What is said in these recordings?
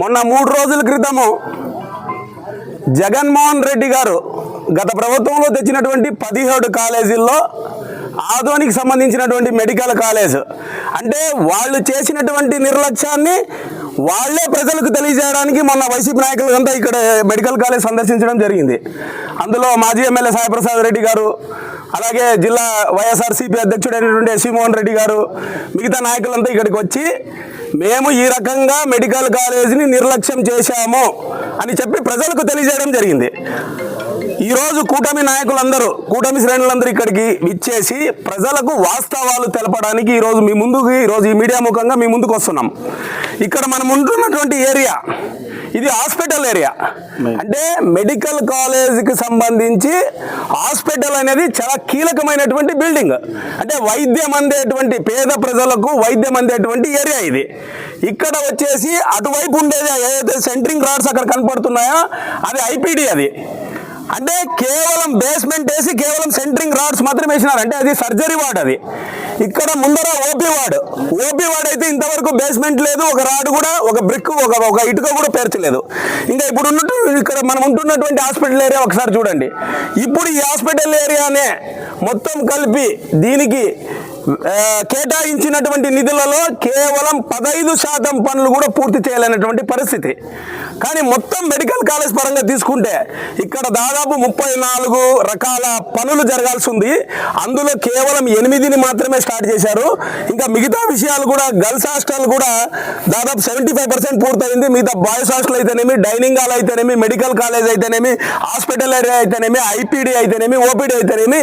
మొన్న మూడు రోజుల క్రితము జగన్మోహన్ రెడ్డి గారు గత ప్రభుత్వంలో తెచ్చినటువంటి పదిహేడు కాలేజీల్లో ఆదోనికి సంబంధించినటువంటి మెడికల్ కాలేజ్. అంటే వాళ్ళు చేసినటువంటి నిర్లక్ష్యాన్ని వాళ్ళే ప్రజలకు తెలియజేయడానికి మొన్న వైసీపీ నాయకులంతా ఇక్కడ మెడికల్ కాలేజ్ సందర్శించడం జరిగింది. అందులో మాజీ ఎమ్మెల్యే సాయిప్రసాద్ రెడ్డి గారు అలాగే జిల్లా వైఎస్ఆర్సీపీ అధ్యక్షుడైనటువంటి ఎస్వి మోహన్ రెడ్డి గారు మిగతా నాయకులంతా ఇక్కడికి వచ్చి మేము ఈ రకంగా మెడికల్ కాలేజీని నిర్లక్ష్యం చేశాము అని చెప్పి ప్రజలకు తెలియజేయడం జరిగింది. ఈరోజు కూటమి నాయకులందరూ కూటమి శ్రేణులందరూ ఇక్కడికి విచ్చేసి ప్రజలకు వాస్తవాలు తెలపడానికి ఈరోజు మీ ముందుకు ఈరోజు ఈ మీడియా ముఖంగా మీ ముందుకు వస్తున్నాం. ఇక్కడ మనం ఉంటున్నటువంటి ఏరియా ఇది హాస్పిటల్ ఏరియా. అంటే మెడికల్ కాలేజీకి సంబంధించి హాస్పిటల్ అనేది చాలా కీలకమైనటువంటి బిల్డింగ్. అంటే వైద్యం అందేటువంటి పేద ప్రజలకు వైద్యం అందేటువంటి ఏరియా ఇది. ఇక్కడ వచ్చేసి అటువైపు ఉండేది ఏదైతే సెంట్రింగ్ రాడ్స్ అక్కడ కనపడుతున్నాయో అది ఐపీడీ అది. అంటే కేవలం బేస్మెంట్ వేసి కేవలం సెంట్రింగ్ రాడ్స్ మాత్రం వేసినారు. అంటే అది సర్జరీ వార్డ్ అది. ఇక్కడ ముందర ఓపీ వార్డ్ ఓపీ వార్డ్ అయితే ఇంతవరకు బేస్మెంట్ లేదు. ఒక రాడ్ కూడా ఒక బ్రిక్ ఒక ఒక ఇటుక కూడా పేర్చలేదు. ఇంకా ఇప్పుడు ఉన్నట్టు ఇక్కడ మనం ఉంటున్నటువంటి హాస్పిటల్ ఏరియా ఒకసారి చూడండి. ఇప్పుడు ఈ హాస్పిటల్ ఏరియానే మొత్తం కలిపి దీనికి కేటాయించినటువంటి నిధులలో కేవలం పదహైదు శాతం పనులు కూడా పూర్తి చేయలేనటువంటి పరిస్థితి. కానీ మొత్తం మెడికల్ కాలేజ్ పరంగా తీసుకుంటే ఇక్కడ దాదాపు ముప్పై నాలుగు రకాల పనులు జరగాల్సి ఉంది. అందులో కేవలం ఎనిమిదిని మాత్రమే స్టార్ట్ చేశారు. ఇంకా మిగతా విషయాలు కూడా గర్ల్స్ హాస్టల్ కూడా దాదాపు సెవెంటీ ఫైవ్ పర్సెంట్ పూర్తయింది. మిగతా బాయ్స్ హాస్టల్ అయితేనేమి డైనింగ్ హాల్ అయితేనేమి మెడికల్ కాలేజ్ అయితేనేమి హాస్పిటల్ ఏరియా అయితేనేమి ఐపీడీ అయితేనేమి ఓపీడీ అయితేనేమి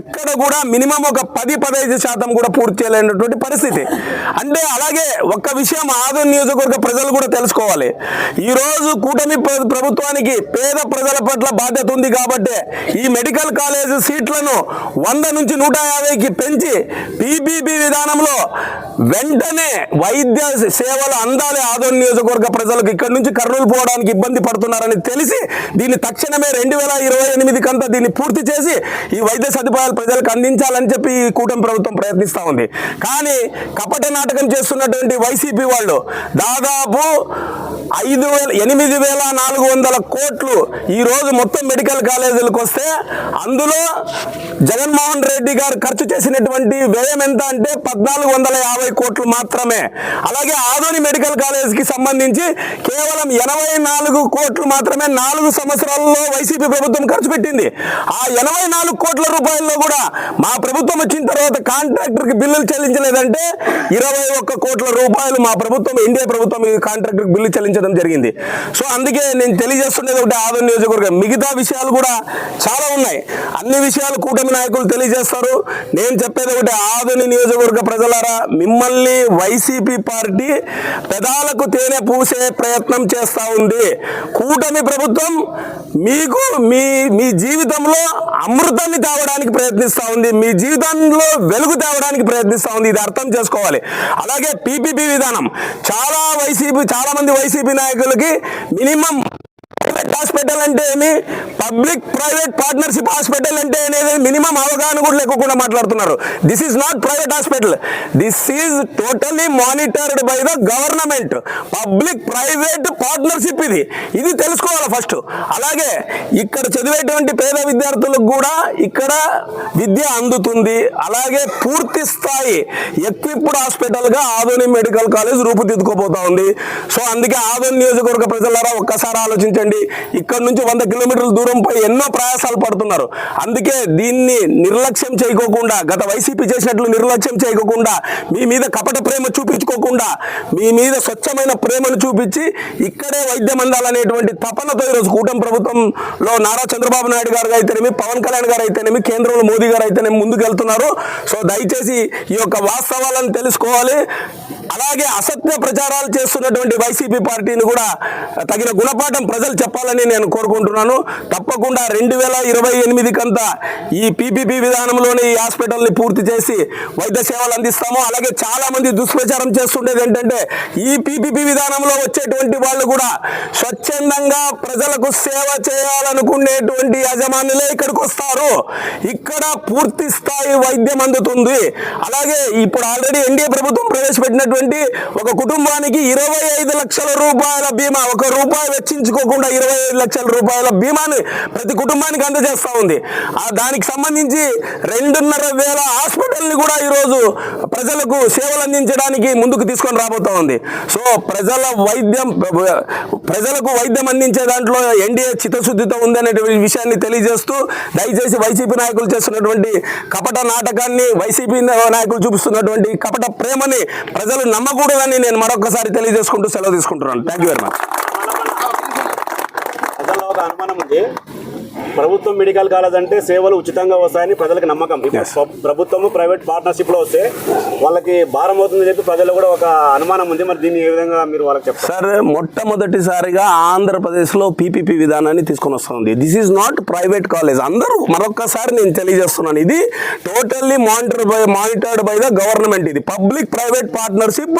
ఎక్కడ కూడా మినిమం ఒక పది పదహైదు శాతం కూడా పూర్తి చేయలేనటువంటి పరిస్థితి. అంటే అలాగే ఒక్క విషయం ఆదు నియోజకవర్గ ప్రజలు కూడా తెలుసుకోవాలి. ఈ రోజు కూటమి ప్రభుత్వానికి పేద ప్రజల పట్ల బాధ్యత ఉంది కాబట్టి ఈ మెడికల్ కాలేజ్ సీట్లను వంద నుంచి నూట యాభైకి పెంచి పీపీపీ విధానంలో వెంటనే వైద్య సేవలు అందాలి ఆదోని నియోజకవర్గ ప్రజలకు. ఇక్కడి నుంచి కర్నూలు పోవడానికి ఇబ్బంది పడుతున్నారని తెలిసి దీన్ని తక్షణమే రెండు వేల ఇరవై ఎనిమిది కంతా దీన్ని పూర్తి చేసి ఈ వైద్య సదుపాయాలు ప్రజలకు అందించాలని చెప్పి ఈ కూటమి ప్రభుత్వం ప్రయత్నిస్తూ ఉంది. కానీ కపట నాటకం చేస్తున్నటువంటి వైసీపీ వాళ్ళు దాదాపు ఐదు వేల ఎనిమిది వేల నాలుగు వందల కోట్లు ఈరోజు మొత్తం మెడికల్ కాలేజీలకు వస్తే అందులో జగన్మోహన్ రెడ్డి గారు ఖర్చు చేసినటువంటి వ్యయం ఎంత అంటే పద్నాలుగు వందల యాభై కోట్లు మాత్రమే. అలాగే ఆదోని మెడికల్ కాలేజ్కి సంబంధించి కేవలం ఎనభై నాలుగు కోట్లు మాత్రమే నాలుగు సంవత్సరాల్లో వైసీపీ ప్రభుత్వం ఖర్చు పెట్టింది. ఆ ఎనభై నాలుగు కోట్ల రూపాయల్లో కూడా మా ప్రభుత్వం వచ్చిన తర్వాత కాంట్రాక్టర్కి బిల్లులు చెల్లించలేదంటే ఇరవై ఒక్క కోట్ల రూపాయలు మా ప్రభుత్వం ఎన్డీఏ ప్రభుత్వం ఈ కాంట్రాక్టర్కి బిల్లు చెల్లించడం జరిగింది. సో అందుకే నేను తెలియజేస్తుండేది ఒకటి ఆదరణ నియోజకవర్గం. మిగతా విషయాలు కూడా చాలా ఉన్నాయి. అన్ని విషయాలు కూటమి నాయకులు తెలియజేస్తారు. నేను చెప్పేది ఒకటి ఆదోని నియోజకవర్గ ప్రజలారా మిమ్మల్ని వైసీపీ పార్టీ పెదాలకు తేనె పూసే ప్రయత్నం చేస్తూ ఉంది. కూటమి ప్రభుత్వం మీకు మీ మీ జీవితంలో అమృతాన్ని తేవడానికి ప్రయత్నిస్తూ ఉంది. మీ జీవితంలో వెలుగు అవడానికి ప్రయత్నిస్తూ ఉంది. ఇది అర్థం చేసుకోవాలి. అలాగే పీపీపీ విధానం. చాలా వైసీపీ చాలా మంది వైసీపీ నాయకులకి మినిమం ప్రైవేట్ హాస్పిటల్ అంటే ఏమి? పబ్లిక్ ప్రైవేట్ పార్ట్నర్షిప్ హాస్పిటల్ అంటే అనేది మినిమం అవగాహన కూడా లేకుండా మాట్లాడుతున్నారు. This is not private hospital this is totally monitored by the government public private partnership ఇది. ఇది తెలుసుకోవాలి ఫస్ట్ అలాగే ఇక్కడ చదివేటువంటి పేద విద్యార్థులకు కూడా ఇక్కడ విద్య అందుతుంది. అలాగే పూర్తి స్థాయి ఎక్విప్డ్ హాస్పిటల్గా ఆధునిక మెడికల్ కాలేజ్ రూపుదిద్దుకోబోతా ఉంది. సో అందుకే ఆదోని నియోజకవర్గ ప్రజలారా ఒక్కసారి ఆలోచించండి. ఇక్కడ నుంచి వంద కిలోమీటర్ల దూరంపై ఎన్నో ప్రయాసాలు పడుతున్నారు. అందుకే దీన్ని నిర్లక్ష్యం చేయకోకుండా గత వైసీపీ చేసినట్లు నిర్లక్ష్యం చేయకోకుండా మీ మీద కపట ప్రేమ చూపించుకోకుండా మీ మీద స్వచ్ఛమైన ప్రేమను చూపించి ఇక్కడే వైద్యం అందాలనేటువంటి తపనతో ఈరోజు కూటమి ప్రభుత్వంలో నారా చంద్రబాబు నాయుడు గారు అయితేనేమి పవన్ కళ్యాణ్ గారు అయితేనేమి కేంద్రంలో మోదీ గారు అయితేనేమి ముందుకెళ్తున్నారు. సో దయచేసి ఈ యొక్క వాస్తవాలను తెలుసుకోవాలి. అలాగే అసత్య ప్రచారాలు చేస్తున్నటువంటి వైసీపీ పార్టీని కూడా తగిన గుణపాఠం ప్రజలు చెప్పాలని నేను కోరుకుంటున్నాను. తప్పకుండా రెండు వేల ఇరవై ఎనిమిది కంతా ఈ పీపీపీ విధానంలోనే ఈ హాస్పిటల్ని పూర్తి చేసి వైద్య సేవలు అందిస్తాము. అలాగే చాలామంది దుష్ప్రచారం చేస్తుండేది ఏంటంటే ఈ పీపీపీ విధానంలో వచ్చేటువంటి వాళ్ళు కూడా స్వచ్ఛందంగా ప్రజలకు సేవ చేయాలనుకునేటువంటి యజమానులే ఇక్కడికి వస్తారు. ఇక్కడ పూర్తి స్థాయి వైద్యం అందుతుంది. అలాగే ఇప్పుడు ఆల్రెడీ ఎన్డీఏ ప్రభుత్వం ప్రవేశపెట్టినట్టు ఉన్నటువంటి ఒక కుటుంబానికి ఇరవై ఐదు లక్షల రూపాయల బీమా ఒక రూపాయి వెచ్చించుకోకుండా ఇరవై ఐదు లక్షల రూపాయల బీమాని ప్రతి కుటుంబానికి అందజేస్తా ఉంది. ఆ దానికి సంబంధించి రెండున్నర వేల హాస్పిటల్ని కూడా ఈరోజు ప్రజలకు సేవలు అందించడానికి ముందుకు తీసుకొని రాబోతా ఉంది. సో ప్రజల వైద్యం ప్రజలకు వైద్యం అందించే దాంట్లో ఎన్డీఏ చిత్తశుద్ధితో ఉందనేటువంటి విషయాన్ని తెలియజేస్తూ దయచేసి వైసీపీ నాయకులు చేస్తున్నటువంటి కపట నాటకాన్ని వైసీపీ నాయకులు చూపిస్తున్నటువంటి కపట ప్రేమని ప్రజలు నమ్మకూడదని నేను మరొకసారి తెలియజేసుకుంటూ సెలవు తీసుకుంటున్నాను. థ్యాంక్ యూ వెరీ మచ్ అనుమానం ఉంది. ప్రభుత్వం మెడికల్ కాలేజ్ అంటే సేవలు ఉచితంగా వస్తాయని ప్రజలకు నమ్మకం. ప్రభుత్వము ప్రైవేట్ పార్ట్నర్షిప్లో వస్తే వాళ్ళకి భారం అవుతుందని చెప్పి ప్రజల్లో కూడా ఒక అనుమానం ఉంది. మరి దీన్ని ఏ విధంగా మీరు వాళ్ళకి చెప్తారు? సార్ మొట్టమొదటిసారిగా ఆంధ్రప్రదేశ్లో పీపీపీ విధానాన్ని తీసుకొని వస్తుంది. This is not private college అందరూ మరొక్కసారి నేను తెలియజేస్తున్నాను. ఇది totally monitor by monitored by the government ఇది పబ్లిక్ ప్రైవేట్ పార్ట్నర్షిప్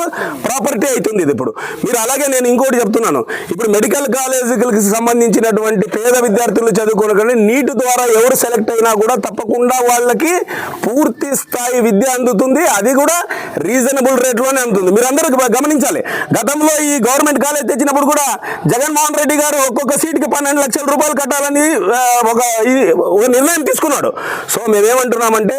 ప్రాపర్టీ అవుతుంది ఇది ఇప్పుడు. మీరు అలాగే నేను ఇంకోటి చెప్తున్నాను. ఇప్పుడు మెడికల్ కాలేజీలకు సంబంధించినటువంటి పేద విద్యార్థులు చదువుకోనకండి నీట్ ద్వారా ఎవరు సెలెక్ట్ అయినా కూడా తప్పకుండా వాళ్ళకి పూర్తి స్థాయి విద్య అందుతుంది. అది కూడా రీజనబుల్ రేట్లోనే అందుతుంది. మీరు అందరూ గమనించాలి. గతంలో ఈ గవర్నమెంట్ కాలేజ్ తెచ్చినప్పుడు కూడా జగన్మోహన్ రెడ్డి గారు ఒక్కొక్క సీట్కి పన్నెండు లక్షల రూపాయలు కట్టాలని ఒక ఒక నిర్ణయం తీసుకున్నాడు. సో మేమేమంటున్నామంటే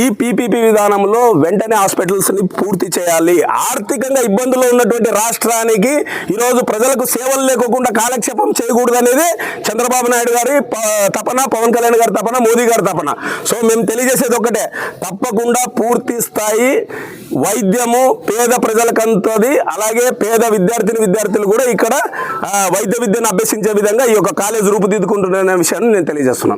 ఈ పీపీపీ విధానంలో వెంటనే హాస్పిటల్స్ని పూర్తి చేయాలి. ఆర్థికంగా ఇబ్బందులు ఉన్నటువంటి రాష్ట్రానికి ఈరోజు ప్రజలకు సేవలు లేకోకుండా కాలక్షేపం చేయకూడదు అనేది చంద్రబాబు నాయుడు గారి తపన పవన్ కళ్యాణ్ గారి తపన మోదీ గారి తపన. సో మేము తెలియజేసేది ఒకటే తప్పకుండా పూర్తి స్థాయి వైద్యము పేద ప్రజలకంతది అలాగే పేద విద్యార్థిని విద్యార్థులు కూడా ఇక్కడ వైద్య విద్యను అభ్యసించే విధంగా ఈ యొక్క కాలేజ్ రూపుదిద్దుకుంటున్న విషయాన్ని నేను తెలియజేస్తున్నాను.